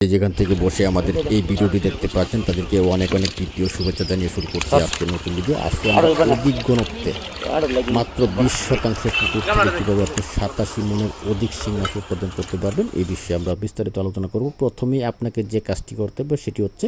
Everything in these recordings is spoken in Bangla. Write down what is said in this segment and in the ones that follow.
যেখান থেকে বসে আমাদের এই ভিডিওটি দেখতে পাচ্ছেন তাদেরকে অনেক অনেক তৃতীয় শুভেচ্ছা জানিয়ে শুরু করছি আজকে নতুন ভিডিও আজকে আমরা অধিক মাত্র বিশ শতাংশ পুকুর থেকে কীভাবে আপনি সাতাশি মনের অধিক মাছ উৎপাদন করতে পারবেন এই বিষয়ে আমরা বিস্তারিত আলোচনা করব। প্রথমেই আপনাকে যে কাজটি করতে হবে সেটি হচ্ছে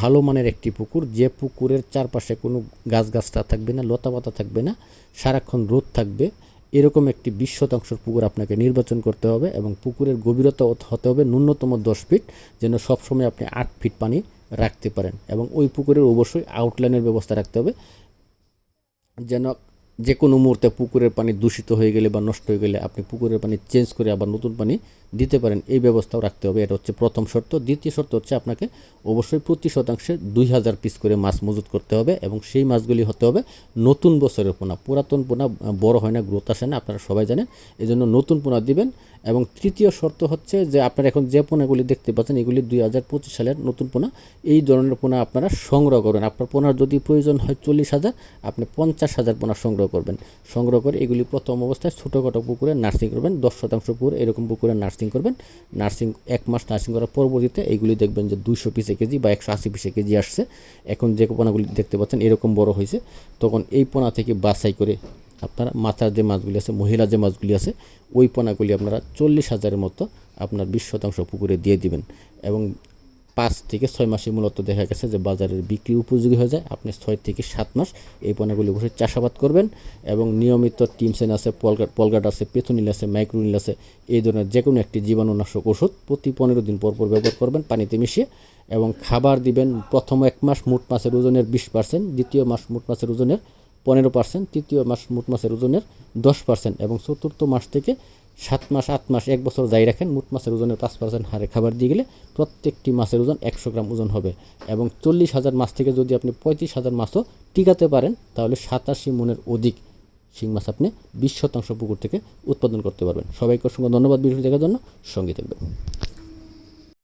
ভালো মানের একটি পুকুর। যে পুকুরের চারপাশে কোনো গাছগাছটা থাকবে না লতা পাতা থাকবে না সারাক্ষণ রোদ থাকবে। এরকম একটি বিশ শতাংশের পুকুর আপনাকে নির্বাচন করতে হবে এবং পুকুরের গভীরতা হতে- হবে ন্যূনতম দশ ফিট, যেন সবসময় আপনি আট ফিট পানি রাখতে পারেন এবং ওই পুকুরের অবশ্যই আউটলাইনের ব্যবস্থা রাখতে হবে। যেন যে কোনো মুহূর্তে পুকুরের পানি দূষিত হয়ে গেলে বা নষ্ট হয়ে গেলে আপনি পুকুরের পানি চেঞ্জ করে আবার নতুন পানি দিতে পারেন, এই ব্যবস্থাও রাখতে হবে। এটা হচ্ছে প্রথম শর্ত। দ্বিতীয় শর্ত হচ্ছে আপনাকে অবশ্যই প্রতি শতাংশে দুই হাজার পিস করে মাছ মজুত করতে হবে এবং সেই মাছগুলি হতে হবে নতুন বছরের পোনা। পুরাতন পোনা, বড় হয় না, গ্রোথ আসে না, আপনারা সবাই জানেন। এই জন্য নতুন পোনা দিবেন এবং তৃতীয় শর্ত হচ্ছে যে আপনারা এখন যে পোনাগুলি দেখতে পাচ্ছেন, এগুলি দুই হাজার পঁচিশ সালের নতুন পোনা। এই ধরনের পোনা আপনারা সংগ্রহ করবেন। আপনার পোনার যদি প্রয়োজন হয় চল্লিশ হাজার, আপনি পঞ্চাশ হাজার পোনা সংগ্রহ করবেন। সংগ্রহ করে এগুলি প্রথম অবস্থায় ছোটোখাটো পুকুরে নার্সিং করবেন। দশ শতাংশ পুকুর এরকম পুকুরে নার্সিং করবেন। নার্সিং, এক মাস নার্সিং করার পরবর্তীতে এইগুলি দেখবেন যে দুইশো পিসে কেজি বা একশো আশি পিসে কেজি আসছে। এখন যে পোনাগুলি দেখতে পাচ্ছেন এরকম বড় হয়েছে। তখন এই পোনা থেকে বাছাই করে আপনার মাথার যে মাছগুলি আছে মহিলা যে মাছগুলি আছে, ওই পোনাগুলি আপনারা চল্লিশ হাজারের মতো আপনার বিশ শতাংশ পুকুরে দিয়ে দিবেন। এবং পাঁচ থেকে ছয় মাসে মূলত দেখা গেছে যে বাজারের বিক্রি উপযোগী হয়ে যায়। আপনি ছয় থেকে সাত মাস এই পণ্যগুলি অবশ্যই চাষাবাদ করবেন এবং নিয়মিত টিমসেন আছে পলগাট পলগাট আছে, পেথুনিল আছে মাইক্রোনিল আছে, এই ধরনের যে কোনো একটি জীবাণুনাশক ওষুধ প্রতি পনেরো দিন পর পর ব্যবহার করবেন পানিতে মিশিয়ে এবং খাবার দিবেন প্রথম এক মাস মোট মাছের ওজনের বিশ পার্সেন্ট, দ্বিতীয় মাস মোট মাছের ওজনের পনেরো পার্সেন্ট, তৃতীয় মাস মোট মাছের ওজনের দশ পার্সেন্ট এবং চতুর্থ মাস থেকে সাত মাস, আট মাস, এক বছর যাই রাখেন, মোট মাছের ওজনের পাঁচ পার্সেন্ট হারে। খাবার দিয়ে গেলে প্রত্যেকটি মাছের ওজন একশো গ্রাম ওজন হবে এবং চল্লিশ হাজার মাছ থেকে যদি আপনি পঁয়ত্রিশ হাজার মাছও টিকাতে পারেন, তাহলে সাতাশি মনের অধিক শিং মাছ আপনি বিশ শতাংশ পুকুর থেকে উৎপাদন করতে পারবেন। সবাইকে অসংখ্য ধন্যবাদ বিষয় দেখার জন্য। সঙ্গে থাকবেন।